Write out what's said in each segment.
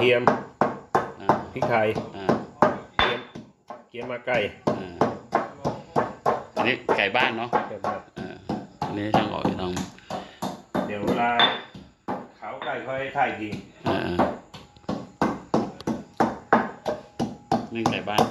เทียมอ่าพริกไทยอ่าเกี๊ยมเกี๊ยมมาไก่อ่าอันนี้ไก่บ้านเนาะเกี๊ยมแบบอ่าอันนี้ช่างอ๋อยลองเดี๋ยวเวลาขาวไก่ค่อยถ่ายอีกทีอ่านึ่งไก่บ้าน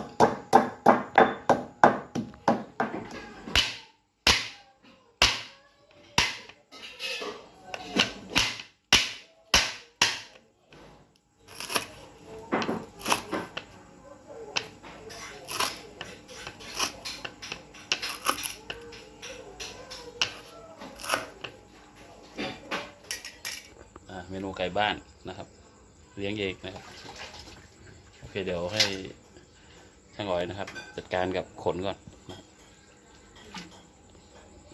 นูไก่บ้านนะครับ เลี้ยงเองนะครับ โอเคเดี๋ยวให้ช่างอ๋อยนะครับ จัดการกับขนก่อนนะครับ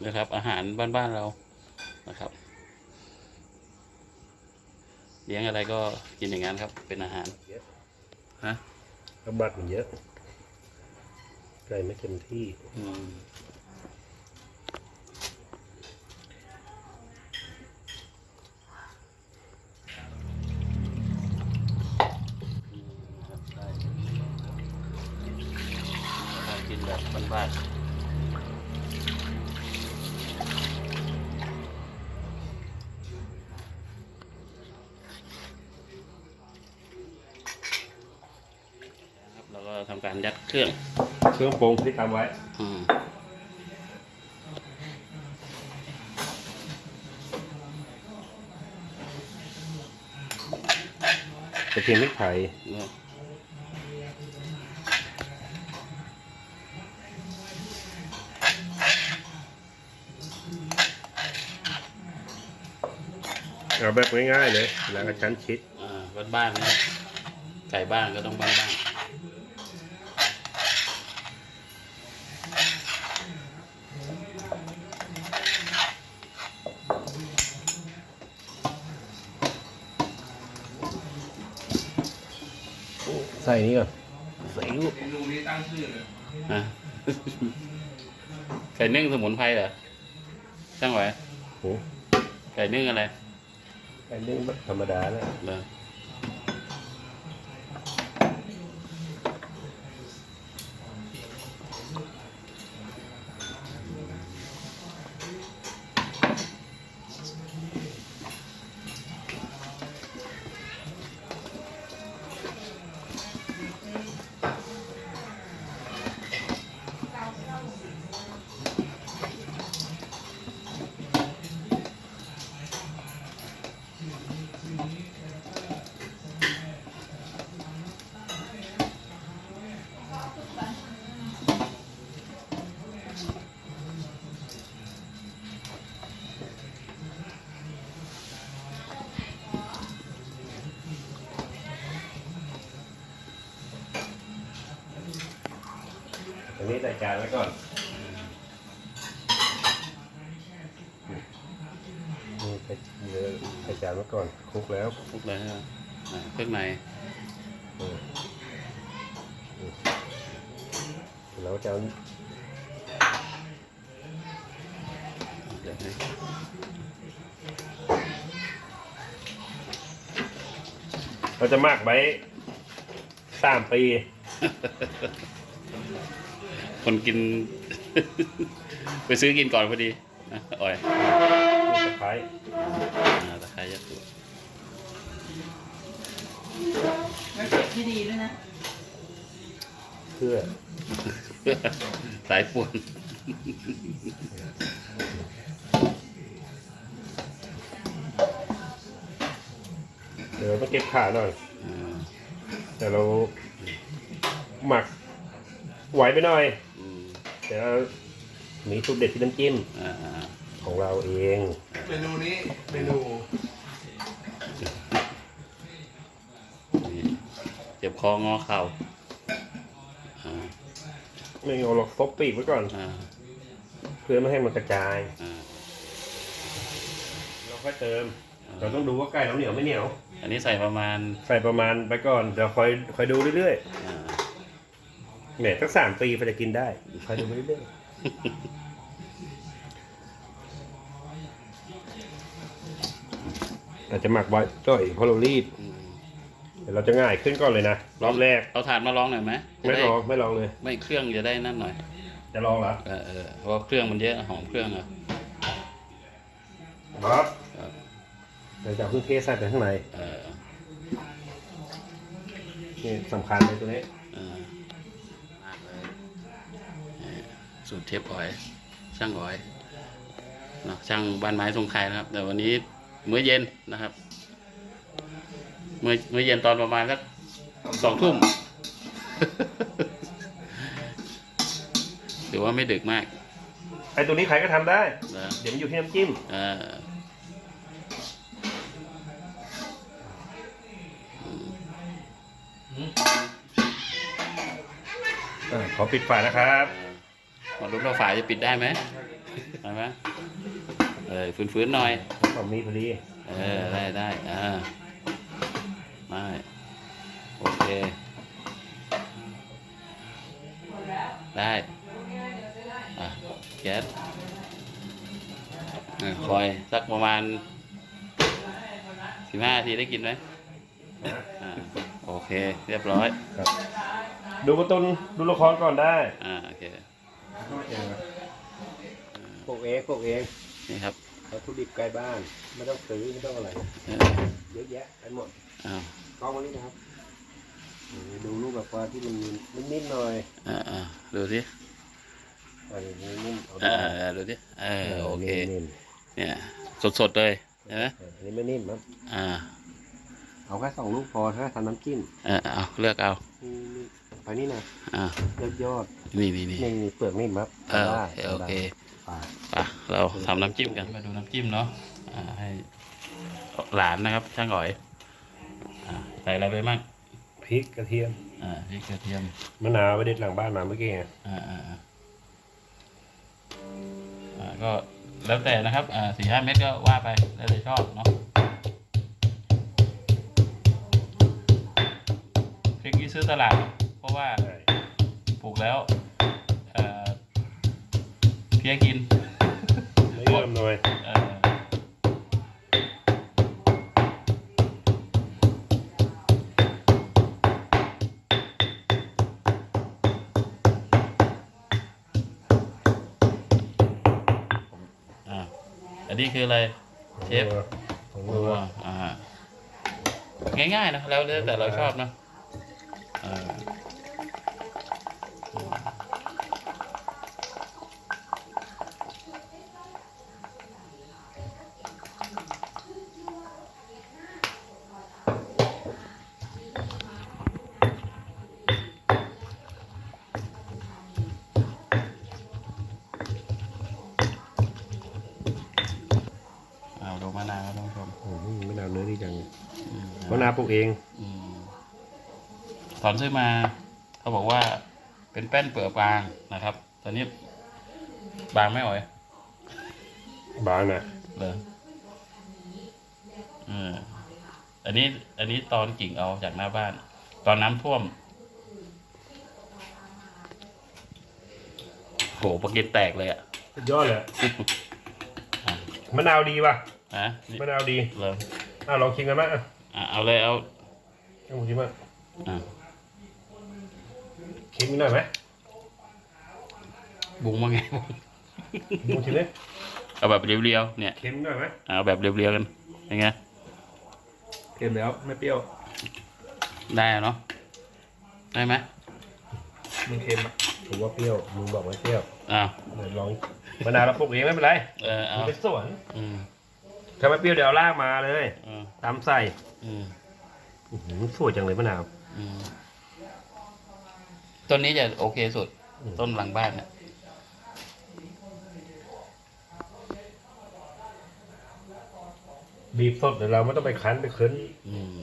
นะครับ อาหารบ้านๆเรานะครับ เลี้ยงอะไรก็กินอย่างนั้นครับ เป็นอาหารเยอะฮะกระบัดมันเยอะไก่ไม่เต็มที่ อืมครับได้ได้กินแบบบ้านๆครับเราก็ทำการยัดเครื่อง เครื่องปรุงที่ทำไว้อืมกระเทียมพริกไทย เนี่ย เอาแบบง่ายๆเลย แล้วก็ชั้นชิดอ่าบ้านๆนะไก่บ้านก็ต้องบ้านๆใส่นี่ก่อนใส่ลูกเมนูนี้ตั้งชื่อเลยอะไก่นึ่งสมุนไพรเหรอช่างไหวโอ้ไก่นึ่งอะไร ไก่นึ่งธรรมดานะเหรอ อันนี้ใส่จานไว้ก่อนนี่ใส่เนื้อใส่จานไว้ก่อนคลุกแล้วคลุกเลยใช่ไหมอ่าเครื่องในอืมอืม แล้วจะเอาเดี๋ยวให้เราจะหมักไว้สามปี คนกิน ไปซื้อกินก่อนพอดีนะอ่อยนี่ตะไคร้อ่าตะไคร้ยัดตัวแล้วเก็บให้ดีด้วยนะ เพื่อ สายป่วนเดี๋ยวต้องเก็บขาหน่อยอ่าแต่เราหมักไหวไปหน่อยอืมเดี๋ยวมีสูตรเด็ดที่น้ำจิ้มอ่าอ่าของเราเอง เมนูนี้เมนูนี่เจ็บคองอเข่าอ่า ไม่เอาหรอกซบปีกไว้ก่อน อ่าเพื่อไม่ให้มันกระจาย อ่าเราค่อยเติม เราต้องดูว่าไก่เราเหนียวไม่เหนียว อันนี้ใส่ประมาณใส่ประมาณไปก่อน เดี๋ยวคอยคอยดูเรื่อยอ่าๆเนี่ยสักสามปีพอจะกินได้ คอยดูไปเรื่อยๆอาจจะหมักไว้จ่อยเพราะเรารีบอืม เดี๋ยวเราจะง่ายขึ้นก่อนเลยนะรอบแรกเอาถาดมาลองหน่อยไหมจะไม่ด้ลองไม่ลองเลย ไม่เครื่องจะได้นั่นหน่อย จะลองเหรอเออเออเพราะว่าเครื่องมันเยอะหอมเครื่องอะครับครับเดี๋ยวจะเอาเครื่องเทศใส่ไปข้างในเออนี่สำคัญเลยตัวนี้เออมากเลยนี่สูตรเชฟอ๋อย ช่างอ๋อยเนาะช่างบ้านไม้ทรงไทยนะครับ แต่วันนี้มื้อเย็นนะครับ มื้อมื้อเย็นตอนประมาณสักสองทุ่มถือว่าไม่ดึกมาก ไอ้ตัวนี้ใครก็ทำได้ นะเดี๋ยวมันอยู่ที่น้ำจิ้ม เอออ่าขอปิดฝานะครับ มาลุ้นว่าฝาจะปิดได้ไหมได้ไหมเออฟื้นๆหน่อยตรงนี้พอดี เออได้ได้อ่า ได้โอเค ได้อะแก๊สอะคอยสักประมาณสิบห้านาทีได้กินไหมอ่าโอเค เรียบร้อย ครับ ดูการ์ตูนดูละครก่อนได้อ่าโอเค ปลูกเองปลูกเองนี่ครับวัตถุดิบใกล้บ้าน ไม่ต้องซื้อไม่ต้องอะไรเออเยอะแยะไปหมด อ้าว กล้องวันนี้นะครับดูรูปแบบว่าที่มันนิ่มๆหน่อยอ่าอ่าดูสิอันนี้นิ่มๆเอาเออเออดูสิเออโอเคนิ่มเนี่ยสดๆเลยเห็นไหมๆอันนี้ไม่นิ่มครับอ่าเอาแค่สองลูกพอถ้าทำน้ำจิ้มเออเอาเลือกเอานี่ไปนี่นะอ่ายอดยอดนี่นี่นี่นี่นี่เปลือกนิ่มครับเออโอเคโอเคปาดอะเราทำน้ำจิ้มกันมาดูน้ำจิ้มเนาะอ่าให้หลานนะครับช่างอ๋อยอ่า ใส่อะไรไปมั่งพริกกระเทียมอ่าพริกกระเทียมมะนาวไปเด็ดหลังบ้านมาเมื่อกี้ไงอ่าอ่าอ่าอ่าก็แล้วแต่นะครับอ่าสี่ห้าเม็ดก็ว่าไปแล้วแต่ชอบเนาะพริกนี้ซื้อตลาด เพราะว่าใช่ปลูกแล้วเอ่อเพี้ยกินไม่เริ่มหน่อย อันนี้คืออะไรเชฟของโอ้นัวอ่าง่ายๆนะแล้วแล้วแต่เราชอบนะอ่าเอา อืมมะนาวปลูกเอง อืมตอนซื้อมาเขาบอกว่าเป็นแป้นเปลือกบางนะครับ ตอนนี้บางไหม่อ่อยบางนะเลยเอออันนี้ อันนี้ตอนกิ่งเอาจากหน้าบ้าน ตอนน้ำท่วมโหปะกินแตกเลยอะสุดยอดเลยมะนาวดีป่ะ ฮะนี่มะนาวดีเลยอะลองชิมกันมั้ยอะ อะเอาเลยเอาลองชิมมั้ยอะชิมนิดหน่อยไหมบุงมาไงลองชิมเลยเอาแบบเรียวๆเนี่ยเค็มหน่อยไหมเอาแบบเรียวๆกันยังไงเค็มแล้วไม่เปรี้ยว ได้อะเนาะได้ไหมมันเค็มอะผมว่าเปรี้ยวมึงบอกว่าเปรี้ยวอ้าวเดี๋ยวลองมะนาวเราปลูกเองไม่เป็นไรเออเอามันเป็นสวนอืม ถ้าไม่เปรี้ยวเดี๋ยวเอารากมาเลยอืมตามใส่ อืมอื้อหือสวยจังเลยมะนาว อืมต้นนี้จะโอเคสุด อืม ต้นหลังบ้านเนี่ยบีบสดเดี๋ยวเราไม่ต้องไปคั้นไปเค้นอืม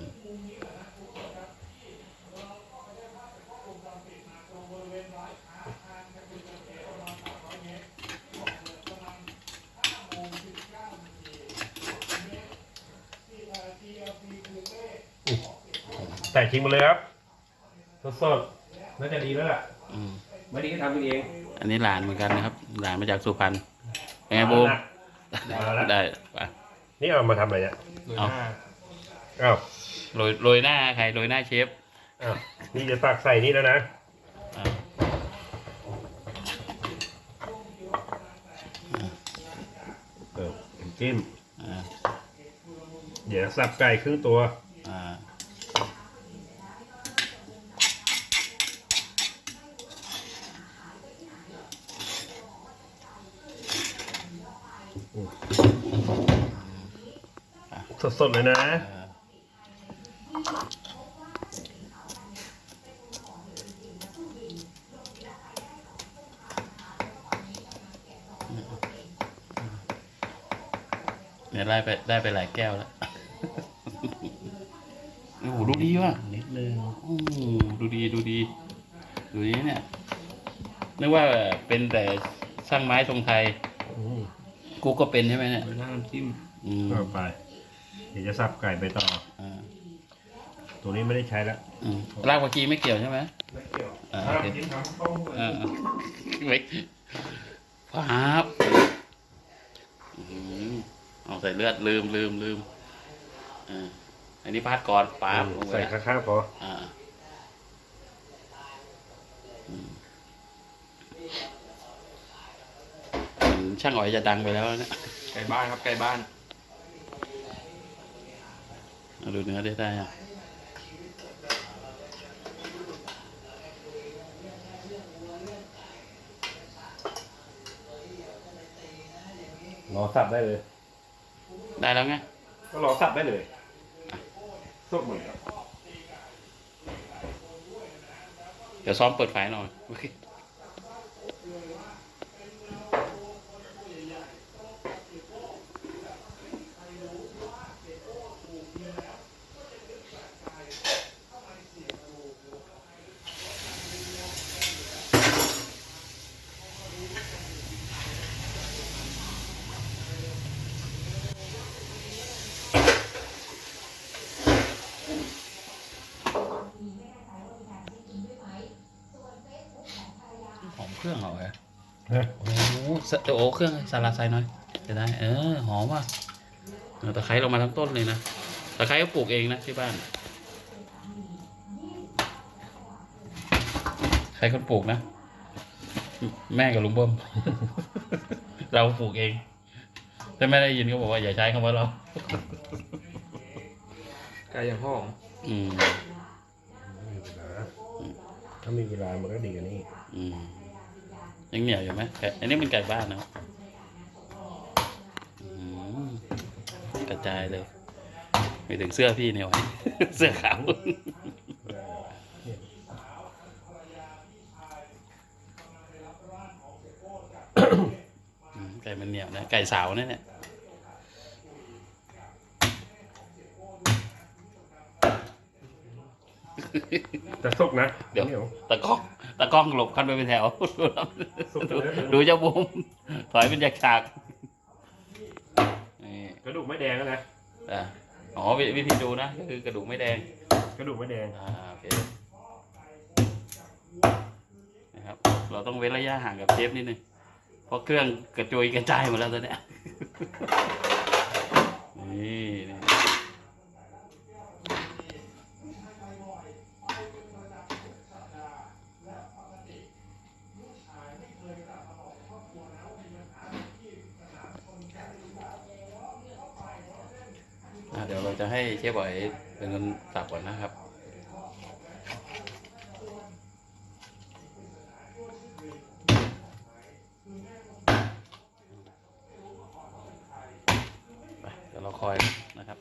ใส่ทิ้งหมาเลยครับสดๆน่าจะดีแล้วล่ะอืมไม่ดีก็ทำกันเองอันนี้หลานเหมือนกันนะครับ หลานมาจากสุพรรณเป็นไงบูมมาแล้วได้ไปนี่เอามาทำอะไรเนี่ยเอาอ้าวโรยโรยหน้าใครโรยหน้าเชฟอะนี่จะตักใส่นี่แล้วนะอ่าเออน้ำจิ้มอ่าเดี๋ยวสับไก่ครึ่งตัว สดๆเลยนะอ่าเนี่ยได้ไปได้ไปหลายแก้วแล้ว โอ้โหดูดีว่ะนิดนึงโอ้โหดูดีดูดี ดูดีเนี่ยนึกว่าเป็นแต่ช่างไม้ทรงไทยอืม กูก็เป็นใช่ไหมเนี่ยโรยหน้าน้ำจิ้มอืมเอาไป เดี๋ยวจะสับไก่ไปต่อ อ่าตัวนี้ไม่ได้ใช้แล้วอืมรากผักชีไม่เกี่ยวใช่ไหม ไม่เกี่ยวอ่าถ้าโอเคกินทำข้าวหมูอ่าไม่ปั๊บอืมเอาใส่เลือดลืมลืมลืมอ่าอันนี้พาดก่อนปั๊บลงไปใส่ข้างๆพออ่าอืมเหมือน ช่างอ๋อยจะดังไปแล้วเนี่ยไก่บ้านครับไก่บ้านเอาดูเนื้อได้ได้อะรอสับได้เลย ได้แล้วไงก็รอสับได้เลยสดเหมือนกันเดี๋ยวซ้อมเปิดไฟหน่อย เคหอมเครื่องเหรอวะโอ้โหสโอ้เครื่องสาลาไซหน่อยจะได้ เออ หอมว่ะเอาตะไคร้ลงมาทั้งต้นเลยนะตะไคร้ก็ปลูกเองนะที่บ้านใครคนปลูกนะ แม่กับลุงเบิ้มเราปลูกเองถ้าไม่ได้ยินก็บอกว่าอย่าใช้คำว่าเราไก่อย่างหอมอืมมีเวลาถ้ามีเวลามันก็ดีกว่านี้ อืม ยังเหนียวอยู่ไหมไก่อันนี้เป็นไก่บ้านนะกระจายเลยไม่ถึงเสื้อพี่เนี่ยไว้เสื้อขาวไก่มันเหนียวนะ ไก่สาวเนี่ย เนี่ยแต่สุกนะเดี๋ยวหนียว ตะกล้องตะกล้องหลบกันไปเป็นแถวสุกดูเลยดูเจ้าบุ้มถอยเป็นจากฉากนี่กระดูกไม่แดงแล้วนะอะอ๋อวิวิธีดูนะก็คือกระดูกไม่แดง กระดูกไม่แดงอ่าโอเคนะครับเราต้องเว้นระยะห่างกับเชฟนิดนึงเพราะเครื่องกระจุยกระจายหมดแล้วตอนเนี้ยนี่นี่อะเดี๋ยวเรา จะให้เชฟบอยเป็นคนสับก่อนนะครับไปเดี๋ยวเราคอยนะครับ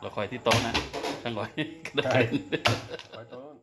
เราคอยที่โต๊ะนะช่างก่อยกระโดดไว้ต้น